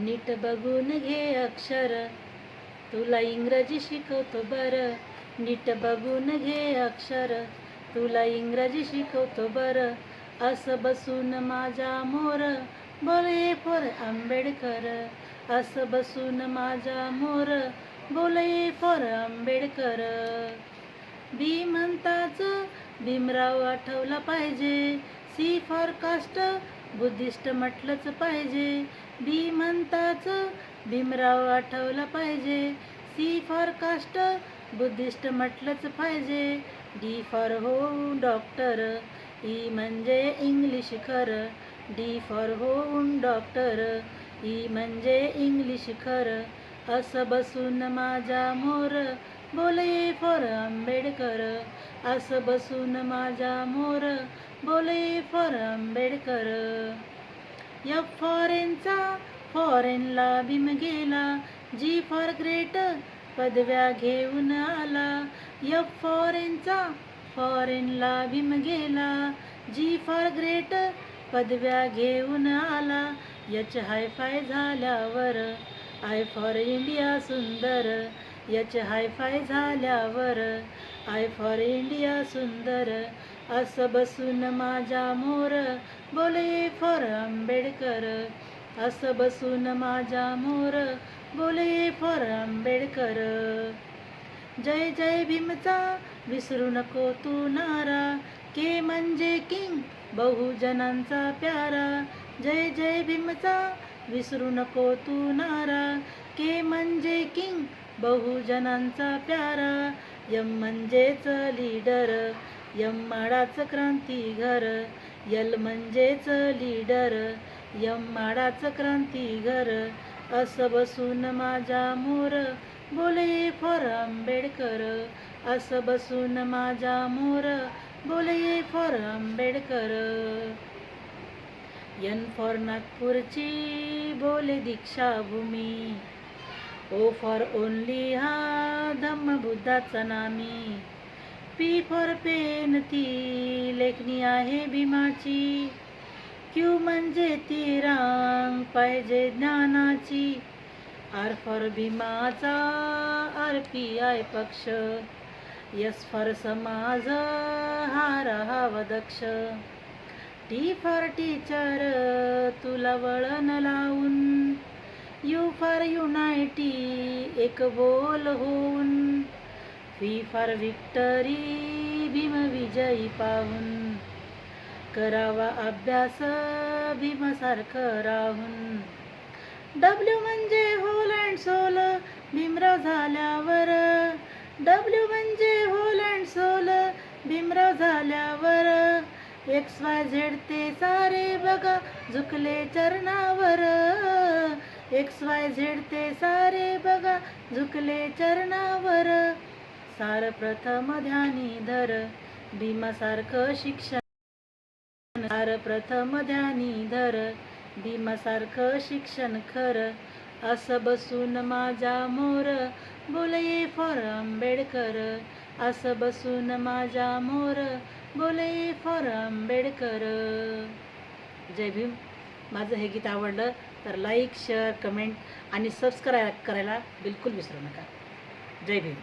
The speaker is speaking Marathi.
नीट बघून घे अक्षर. तुला इंग्रजी शिकवतो बरं. नीट बघून घे अक्षर. तुला इंग्रजी शिकवतो बरं. असं बसून माझा मोर. बोले फोर आंबेडकर. असं बसून माझा मोर. बोले फोर आंबेडकर. भीमंताच भीमराव आठवला पाहिजे. सी फॉर कास्ट बुद्धिस्ट म्हटलंच पाहिजे. भीमंताच भीमराव आठवला पाहिजे. सी फॉर कास्ट बुद्धिस्ट म्हटलंच पाहिजे. डी फॉर हो डॉक्टर ई म्हणजे इंग्लिश खर. D for home doctor E म्हणजे इंग्लिश खर. असं बसून माझा मोर बोले फॉर आंबेडकर. असं बसून माझा मोर बोले फॉर आंबेडकर. या फॉरेनचा फॉरेनला भीम गेला. जी फॉर ग्रेट पदव्या घेऊन आला. या फॉरेनचा फॉरेनला भीम गेला. जी फॉर ग्रेट पदव्या घेऊन आला. याच हायफाय झाल्यावर आय फॉर इंडिया सुंदर. याच हायफाय झाल्यावर आय फॉर इंडिया सुंदर असं बसून माझ्या मोर बोले फॉर आंबेडकर असं बसून माझ्या मोर बोले फॉर आंबेडकर. जय जय भीमचा विसरू नको तू नारा के म्हणजे किंग बहुजनांचा प्यारा. जय जय भीमचा विसरू नको तू नारा के म्हणजे किंग बहुजनांचा प्यारा यम म्हणजेच लीडर यम माडाच क्रांती घर यल म्हणजेच लीडर यम माडाच क्रांती घर. असं बसून माझ्या मोर बोले फॉर आंबेडकर. असं बसून माझ्या मोर बोले फॉर आंबेडकर. यन फॉर नागपूरची बोले दीक्षाभूमी. ओ फॉर ओनली हा धम्म बुद्धाचा नामी. पी फॉर पेन ती लेखणी आहे भीमाची. क्यू म्हणजे ती रांग पाहिजे ज्ञानाची. आर फॉर भीमाचा आर पी आय पक्ष. यस फॉर समाज हा राहाव दक्ष. टी फॉर टीचर तुला वळण लावून. यू फॉर युनायटी एक बोल होऊन. व्ही फॉर विक्टरी भीम विजयी पाहून. करावा अभ्यास भीमसारखं राहून. डब्ल्यू म्हणजे होल अँड सोल भीमराव झाल्यावर. डब्ल्यू म्हणजे होल अँड सोल भीमराव झाल्यावर. एक्स वाय झेड ते सारे बघा झुकले चरणावर. एक्स वाय झेड ते सारे बघा झुकले चरणावर. सार प्रथम ध्यानी धर भीमासारखं शिक्षण. सार प्रथम ध्यानी धर भीमासारखं शिक्षण खरं. असं बसून माझा मोर बोलये फॉर आंबेडकर. असं बसून माझा मोर बोले फॉर आंबेडकर. जय भीम. माझं हे गीत आवडलं. तर लाईक शेअर कमेंट आणि सबस्क्राईब करायला बिलकुल विसरू नका. जय भीम.